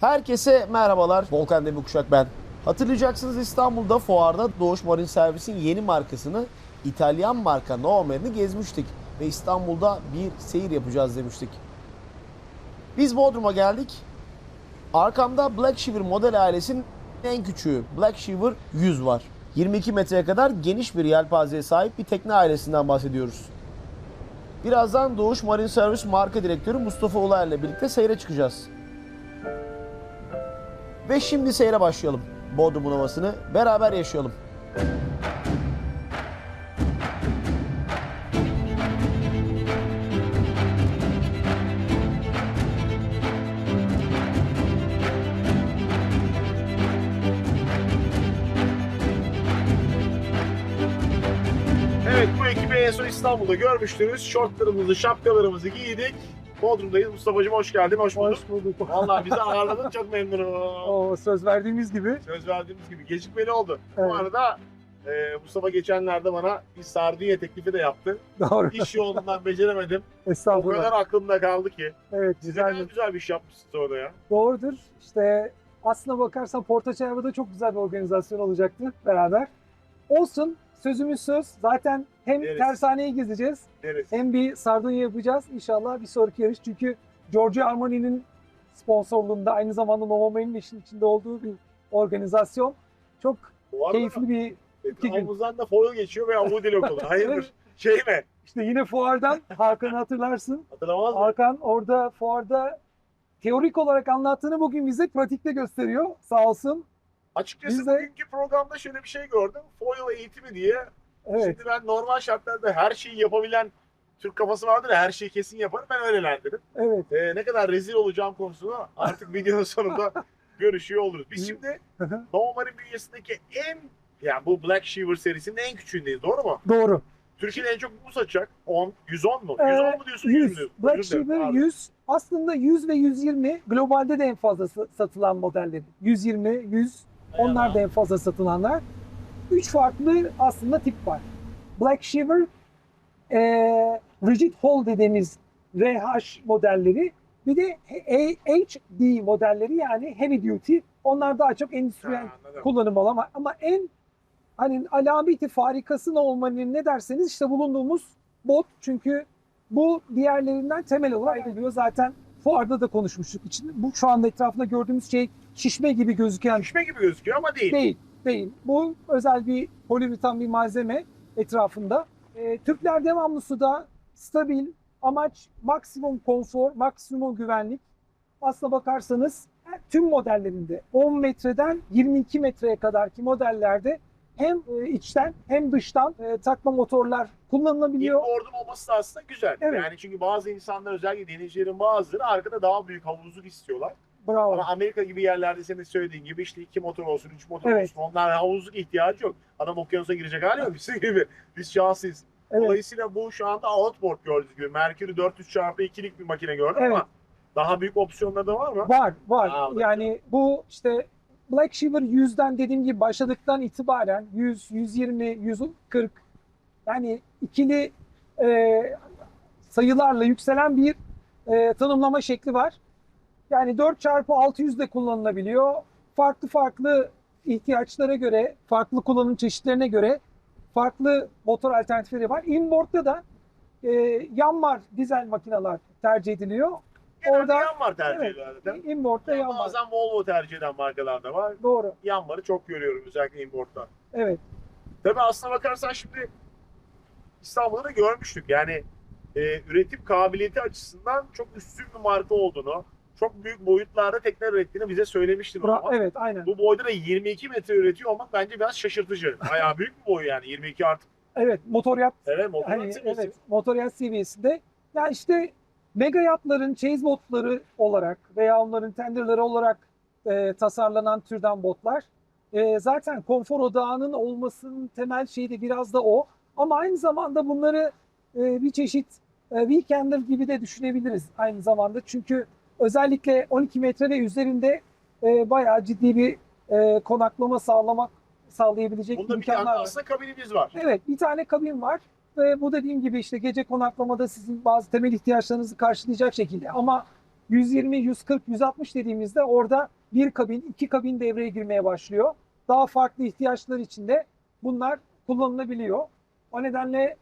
Herkese merhabalar. Volkan Demirkuşak ben. Hatırlayacaksınız İstanbul'da fuarda Doğuş Marine Servis'in yeni markasını İtalyan marka Novamer'ini gezmiştik. Ve İstanbul'da bir seyir yapacağız demiştik. Biz Bodrum'a geldik. Arkamda Black Shiver model ailesinin en küçüğü Black Shiver 100 var. 22 metreye kadar geniş bir yelpazeye sahip bir tekne ailesinden bahsediyoruz. Birazdan Doğuş Marine Servis marka direktörü Mustafa Ulayer ile birlikte seyre çıkacağız. Ve şimdi seyre başlayalım. Bodrum'un havasını beraber yaşayalım. Evet bu ekibi en son İstanbul'da görmüştünüz. Şortlarımızı, şapkalarımızı giydik. Bodrum'dayız. Mustafa'cığım hoş geldin. Hoş bulduk. Hoş bulduk. Vallahi bizi ağırladın çok memnunum. O söz verdiğimiz gibi. Söz verdiğimiz gibi gecikmeli oldu. Evet. Bu arada e, Mustafa geçenlerde bana bir sardunya teklifi de yaptı. Doğru. İş yoğunluğundan beceremedim. O Estağfurullah. kadar aklımda kaldı ki. Evet güzel. kadar güzel bir iş yapmışsınız orada ya. Doğrudur. İşte aslına bakarsan Portaçayva'da çok güzel bir organizasyon olacaktı beraber. Olsun. Sözümüz söz. Zaten hem Deriz. tersaneyi gezeceğiz Neresi? hem bir sardunya yapacağız. İnşallah bir sonraki yarış. Çünkü Giorgio Armani'nin sponsorluğunda aynı zamanda Novamen'in işin içinde olduğu bir organizasyon. Çok Bu keyifli bir iki gün. Havuzdan da foil geçiyor ve Avu Dil Okulu. Hayırdır? Şey mi? işte yine fuardan Hakan'ı hatırlarsın. Hatırlamaz mı? Hakan orada fuarda teorik olarak anlattığını bugün bize pratikte gösteriyor. Sağ olsun. Açıkçası Biz de- bugünkü programda şöyle bir şey gördüm. Foil eğitimi diye. Evet. Şimdi ben normal şartlarda her şeyi yapabilen Türk kafası vardır ya her şeyi kesin yaparım. Ben öylelendirdim. Evet. Ee, ne kadar rezil olacağım konusunu artık videonun sonunda görüşüyor oluruz. Biz şimdi. Novamar'ın bünyesindeki en yani bu Black Shiver serisinin en küçüğündeyiz doğru mu? Doğru. Türkiye'de en çok bu satacak. 10, 110 mu? Ee, 110 mu diyorsun? 100 mü 100. diyorsun? Black Özür Shiver pardon. 100. Aslında 100 ve 120 globalde de en fazla sa- satılan modelleri. 120, 100 onlar da en fazla satılanlar. Üç farklı aslında tip var. Black Shiver, eee Rigid Hull dediğimiz RH modelleri. Bir de HD modelleri yani Heavy Duty. Onlar daha çok endüstriyel Ha, kullanım olan ama, ama en hani alameti farikası ne olmanın ne derseniz işte bulunduğumuz bot çünkü bu diğerlerinden temel olarak ayrılıyor. Zaten fuarda da konuşmuştuk. İçinde, bu şu anda etrafında gördüğümüz şey şişme gibi gözüken Şişme gibi gözüküyor ama değil. değil. Değil. Bu özel bir poliüretan bir malzeme etrafında. Ee, Türkler devamlı suda stabil, amaç maksimum konfor, maksimum güvenlik. Aslına bakarsanız tüm modellerinde 10 metreden 22 metreye kadarki modellerde hem e, içten hem dıştan e, takma motorlar kullanılabiliyor. Ordun olması da aslında güzel. Evet. Yani çünkü bazı insanlar özellikle denizcilerin bazıları arkada daha büyük havuzluk istiyorlar. Bravo. Ama Amerika gibi yerlerde senin söylediğin gibi işte iki motor olsun, üç motor Evet. olsun. Onlar havuzluk ihtiyacı yok. Adam okyanusa girecek hali yok. Bizim gibi. Biz şanslıyız. Evet. Dolayısıyla bu şu anda outboard gördüğünüz gibi. Mercury 400x2'lik bir makine gördüm Evet. ama daha büyük opsiyonları da var mı? Var, var. Aa, yani bu işte Black Shiver 100'den dediğim gibi başladıktan itibaren 100, 120, 140 yani ikili e, sayılarla yükselen bir e, tanımlama şekli var. Yani 4 çarpı 600 de kullanılabiliyor. Farklı farklı ihtiyaçlara göre, farklı kullanım çeşitlerine göre farklı motor alternatifleri var. Inboard'da da e, Yanmar dizel makineler tercih ediliyor. Orada- yan var tercih Evet. zaten. Inboard'da Yanmar. Bazen Volvo tercih eden markalar da var. Doğru. Yanmarı çok görüyorum özellikle importta. Evet. Tabii aslına bakarsan şimdi İstanbul'da da görmüştük. Yani e, üretim kabiliyeti açısından çok üstün bir marka olduğunu, çok büyük boyutlarda tekne ürettiğini bize söylemiştin. Bra- ama evet aynen. Bu boyda da 22 metre üretiyor olmak bence biraz şaşırtıcı. Bayağı büyük bir boy yani 22 artık. Evet motoryat Evet motor hani seviyesi. evet motoryat seviyesinde. Ya işte mega yatların chase botları olarak veya onların tenderları olarak e, tasarlanan türden botlar. E, zaten konfor odağının olmasının temel şeyi de biraz da o. Ama aynı zamanda bunları e, bir çeşit e, weekender gibi de düşünebiliriz aynı zamanda. Çünkü özellikle 12 metre ve üzerinde e, bayağı ciddi bir e, konaklama sağlamak sağlayabilecek Bunda bir imkanlar tane var. aslında kabinimiz var. Evet bir tane kabin var ve bu dediğim gibi işte gece konaklamada sizin bazı temel ihtiyaçlarınızı karşılayacak şekilde ama 120, 140, 160 dediğimizde orada bir kabin, iki kabin devreye girmeye başlıyor. Daha farklı ihtiyaçlar içinde bunlar kullanılabiliyor. O nedenle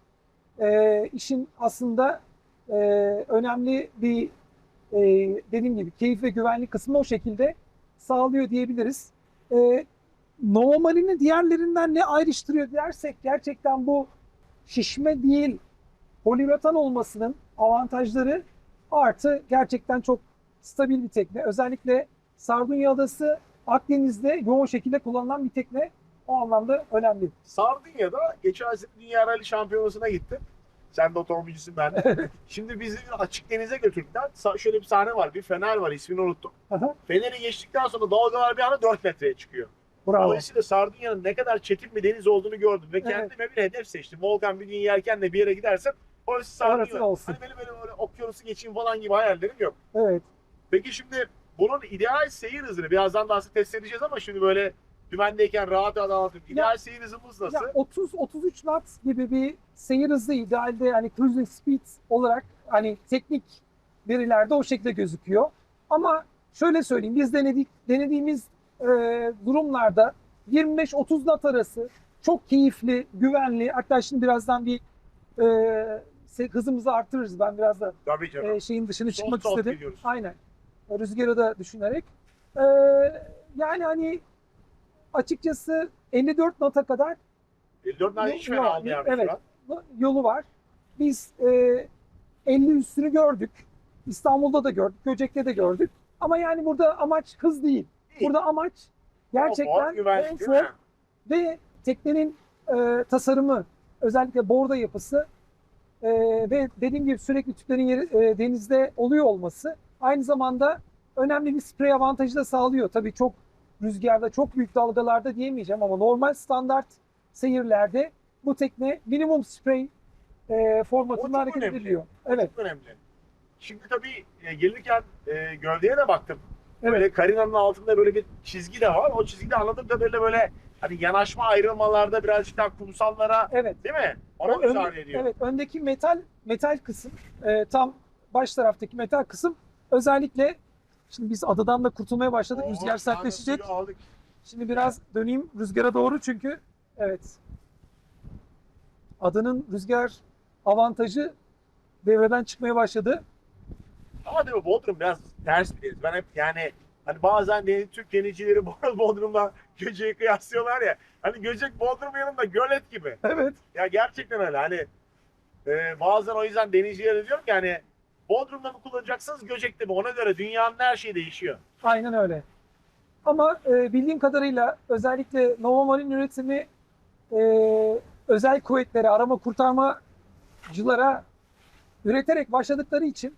e, işin aslında e, önemli bir e, dediğim gibi keyif ve güvenlik kısmı o şekilde sağlıyor diyebiliriz. E, Nova diğerlerinden ne ayrıştırıyor dersek gerçekten bu şişme değil poliüretan olmasının avantajları artı gerçekten çok stabil bir tekne. Özellikle Sardunya Adası Akdeniz'de yoğun şekilde kullanılan bir tekne. O anlamda önemli. Sardunya'da geçen sene Dünya Rally Şampiyonası'na gittim. Sen de otomobilcisin ben de. Şimdi bizi açık denize götürdüler. Şöyle bir sahne var. Bir fener var. ismini unuttum. Feneri geçtikten sonra dalgalar bir anda 4 metreye çıkıyor. Bravo. Dolayısıyla Sardunya'nın ne kadar çetin bir deniz olduğunu gördüm. Ve Evet. kendime bir hedef seçtim. Volkan bir gün yerken de bir yere gidersen orası Sardunya. olsun. Hani benim böyle, böyle okyanusu geçeyim falan gibi hayallerim yok. Evet. Peki şimdi bunun ideal seyir hızını birazdan daha test edeceğiz ama şimdi böyle dümendeyken rahat rahat anlatayım. İdeal seyir hızımız nasıl? Ya 30-33 knot gibi bir seyir hızı idealde hani cruising speed olarak hani teknik verilerde o şekilde gözüküyor. Ama şöyle söyleyeyim biz denedik denediğimiz e, durumlarda 25-30 knot arası çok keyifli, güvenli. Hatta şimdi birazdan bir e, hızımızı artırırız. Ben biraz da Tabii canım. e, şeyin dışına çıkmak soft istedim. gidiyoruz. Aynen. Rüzgarı da düşünerek. Ee, yani hani açıkçası 54 nota kadar 54 tane hiç fena Evet. bir an. yolu var. Biz e, 50 üstünü gördük. İstanbul'da da gördük, Göcek'te de gördük. Ama yani burada amaç hız değil. Burada amaç gerçekten Konfor, ve teknenin e, tasarımı, özellikle borda yapısı e, ve dediğim gibi sürekli tüplerin yeri, e, denizde oluyor olması aynı zamanda önemli bir sprey avantajı da sağlıyor. Tabii çok rüzgarda, çok büyük dalgalarda diyemeyeceğim ama normal standart seyirlerde bu tekne minimum sprey e, formatında hareket önemli. ediliyor. Evet, Çok önemli. Şimdi tabii e, gelirken e, gövdeye de baktım. Evet. Böyle karinanın altında böyle bir çizgi de var. O çizgide anladığım kadarıyla böyle hani yanaşma ayrılmalarda birazcık daha kumsallara evet. değil mi? Ona O ön- ediyor. Evet, öndeki metal metal kısım, e, tam baş taraftaki metal kısım özellikle şimdi biz adadan da kurtulmaya başladık. Oo, Rüzgar sertleşecek. Şimdi biraz döneyim rüzgara doğru çünkü evet. Adanın rüzgar avantajı devreden çıkmaya başladı. Ama değil mi Bodrum biraz ters bir deniz. Ben hep yani hani bazen deniz, Türk denizcileri Bodrum'la Göcek'i kıyaslıyorlar ya. Hani Göcek Bodrum yanında gölet gibi. Evet. Ya gerçekten öyle hani e, bazen o yüzden denizcilere diyorum ki hani Bodrum'da mı kullanacaksınız Göcek'te mi? Ona göre dünyanın her şeyi değişiyor. Aynen öyle. Ama e, bildiğim kadarıyla özellikle Nova Marine üretimi e, özel kuvvetlere, arama kurtarmacılara üreterek başladıkları için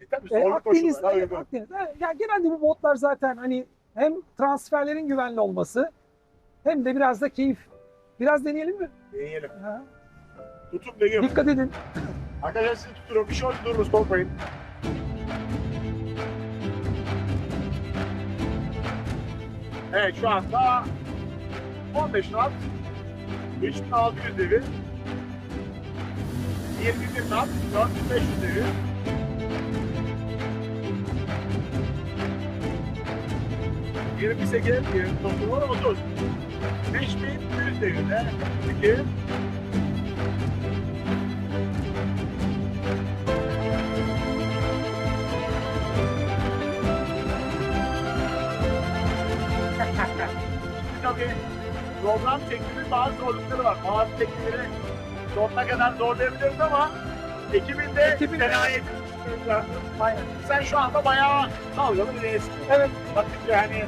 E tabii E, Akdeniz, koşulları evet, uygun. Akdeniz. E, Ya genelde bu botlar zaten hani hem transferlerin güvenli olması hem de biraz da keyif. Biraz deneyelim mi? Deneyelim. Ha. Tutun Begüm. Dikkat edin. Arkadaşlar sizi tutuyorum. Bir şey olursa dururuz korkmayın. Evet şu anda 15 knot 3600 devir 21 knot 4500 devir Yirmi sekiz, yirmi dokuz, otuz. Beş bin yüz devirde. İki. Şimdi tabii program tekniğinin bazı zorlukları var. Bazı teknikleri sonuna kadar zorlayabiliriz ama ekibin de Ekibin-. Aynen. Sen şu anda bayağı dalgalı bir reis. Evet, Bakınca hani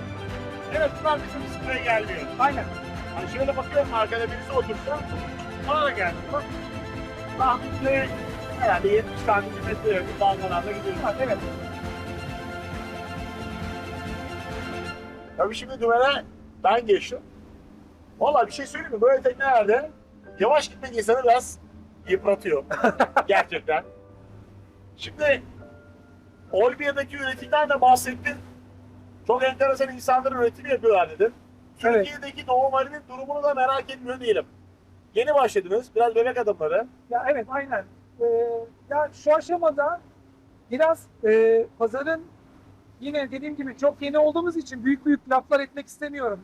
evet bunlar bizim spreye gelmiyor. aynen. Hani şöyle bakıyorum arkada birisi otursa bana da geldi. Bak tahminle herhalde 70 santimetre yakın dalgalarla gidiyoruz. Ha, evet. Tabii şimdi dümene ben geçtim. Valla bir şey söyleyeyim mi? Böyle teknelerde yavaş gitmek insanı biraz yıpratıyor. Gerçekten. Şimdi Olbia'daki üretimden de bahsettin. Çok enteresan insanlar üretimi yapıyorlar dedin. Evet. Türkiye'deki Nova Marine'in durumunu da merak etmiyor değilim. Yeni başladınız. Biraz bebek adımları. Ya evet, aynen. Ee, ya şu aşamada biraz e, pazarın yine dediğim gibi çok yeni olduğumuz için büyük büyük laflar etmek istemiyorum.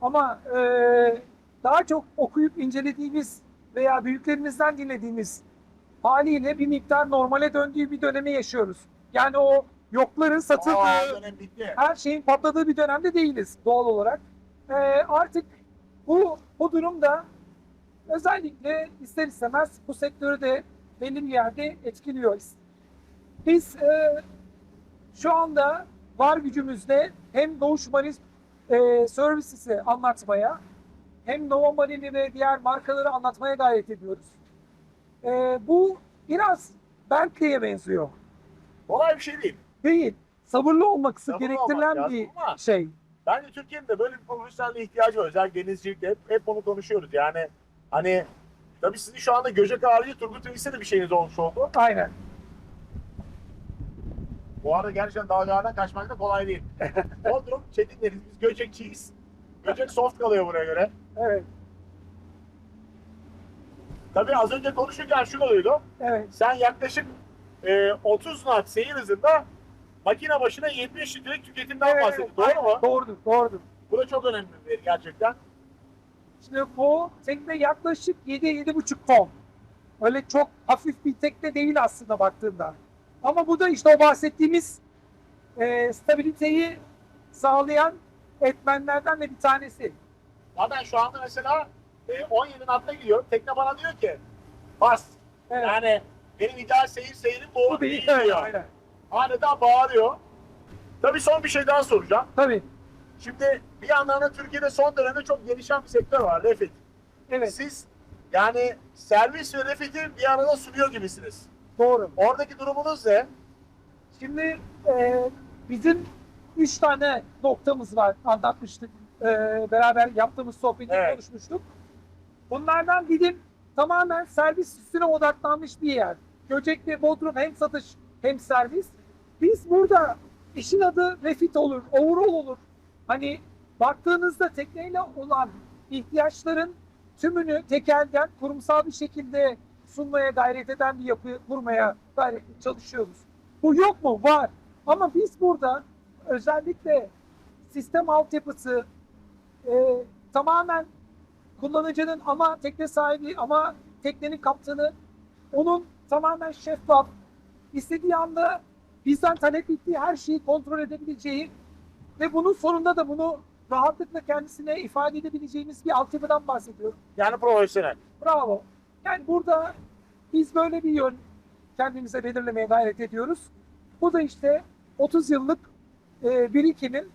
Ama e, daha çok okuyup incelediğimiz veya büyüklerimizden dinlediğimiz haliyle bir miktar normale döndüğü bir dönemi yaşıyoruz. Yani o yokların satıldığı, Aa, dönem bitti. her şeyin patladığı bir dönemde değiliz doğal olarak. Ee, artık bu bu durumda özellikle ister istemez bu sektörü de belli bir yerde etkiliyor. Biz e, şu anda var gücümüzde hem Doğuş Marine e, Services'i anlatmaya hem Nova Marine'i ve diğer markaları anlatmaya gayret ediyoruz. E, bu biraz Bentley'e benziyor. Kolay bir şey değil. Değil. Sabırlı olması Sabırlı gerektirilen olmak bir lazım ama- şey. Bence Türkiye'nin de böyle bir profesyonel ihtiyacı var. Özellikle denizcilikte hep, hep onu konuşuyoruz. Yani hani tabii sizin şu anda Göcek harici Turgut Reis'e de bir şeyiniz olmuş oldu. Aynen. Bu arada gerçekten dalgalardan kaçmak da kolay değil. Bodrum, Çetin Deniz, biz Göcekçiyiz. Göcek soft kalıyor buraya göre. Evet. Tabii az önce konuşurken şunu duydum. Evet. Sen yaklaşık e, 30 knot seyir hızında makine başına 70 litrelik tüketimden Evet, bahsettik. Doğru aynen. mu? Doğrudur, doğrudur. Bu da çok önemli bir veri gerçekten. Şimdi bu tekne yaklaşık 7-7,5 ton. Öyle çok hafif bir tekne değil aslında baktığında. Ama bu da işte o bahsettiğimiz e, stabiliteyi sağlayan etmenlerden de bir tanesi. Zaten şu anda mesela e, 17 knot'ta gidiyorum. Tekne bana diyor ki bas. Evet. Yani benim ideal seyir seyrim bu bu değil. değil diyor. aynen. Adeta bağırıyor. Tabii son bir şey daha soracağım. Tabii. Şimdi bir yandan da Türkiye'de son dönemde çok gelişen bir sektör var. Refit. Evet. Siz yani servis ve refit'i bir arada sunuyor gibisiniz. Doğru. Oradaki durumunuz ne? Şimdi e, bizim üç tane noktamız var anlatmıştık. E, beraber yaptığımız sohbeti Evet. konuşmuştuk. Bunlardan biri tamamen servis üstüne odaklanmış bir yer. Göcek ve Bodrum hem satış hem servis. Biz burada işin adı refit olur, overall olur. Hani baktığınızda tekneyle olan ihtiyaçların tümünü tekelden kurumsal bir şekilde sunmaya gayret eden bir yapı kurmaya gayret çalışıyoruz. Bu yok mu? Var. Ama biz burada özellikle sistem altyapısı e, tamamen kullanıcının ama tekne sahibi ama teknenin kaptanı onun tamamen şeffaf istediği anda bizden talep ettiği her şeyi kontrol edebileceği ve bunun sonunda da bunu rahatlıkla kendisine ifade edebileceğimiz bir altyapıdan bahsediyorum. Yani profesyonel. Bravo. Yani burada biz böyle bir yön kendimize belirlemeye gayret ediyoruz. Bu da işte 30 yıllık e, birikimin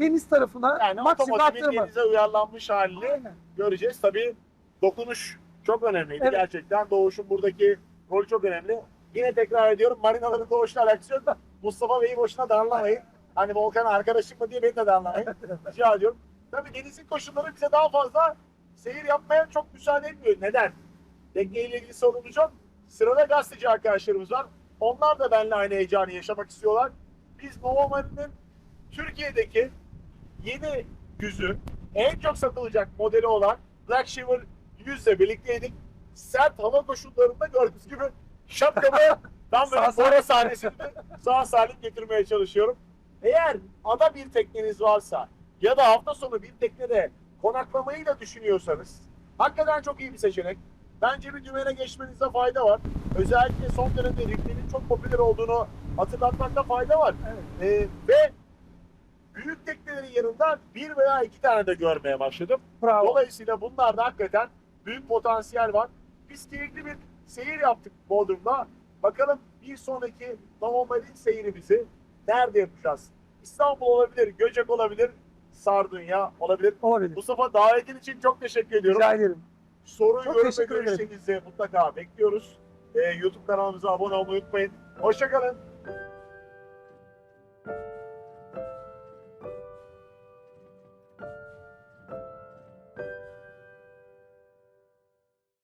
deniz tarafına Yani maksimum arttırma. denize uyarlanmış halini Aynen. göreceğiz. Tabii dokunuş çok önemliydi. Evet. Gerçekten Doğuş'un buradaki rolü çok önemli. Yine tekrar ediyorum marinaların Doğuş'la alakası yok da Mustafa Bey'i boşuna darlamayın. Hani Volkan arkadaşım mı diye beni de darlamayın. Rica ediyorum. Tabii denizin koşulları bize daha fazla seyir yapmaya çok müsaade etmiyor. Neden? Tekneyle ilgili sorunumuz yok. Sırada gazeteci arkadaşlarımız var. Onlar da benimle aynı heyecanı yaşamak istiyorlar. Biz Nova Marine'in Türkiye'deki yeni yüzü en çok satılacak modeli olan Black Shiver 100 ile birlikteydik. Sert hava koşullarında gördüğünüz gibi şapkamı tam böyle fora sahnesinde sağ salim getirmeye çalışıyorum. Eğer ada bir tekneniz varsa ya da hafta sonu bir teknede konaklamayı da düşünüyorsanız hakikaten çok iyi bir seçenek. Bence bir dümene geçmenizde fayda var. Özellikle son dönemde Ripley'nin çok popüler olduğunu hatırlatmakta fayda var. Evet. Ee, ve büyük teknelerin yanında bir veya iki tane de görmeye başladım. Bravo. Dolayısıyla bunlarda hakikaten büyük potansiyel var. Biz keyifli bir seyir yaptık Bodrum'da. Bakalım bir sonraki Novomel'in seyrimizi nerede yapacağız? İstanbul olabilir, Göcek olabilir, Sardunya olabilir. Olabilir. Mustafa davetin için çok teşekkür ediyorum. Rica ederim. Soru, Çok yorum ve görüşlerinizi mutlaka bekliyoruz. Ee, YouTube kanalımıza abone olmayı unutmayın. Hoşçakalın.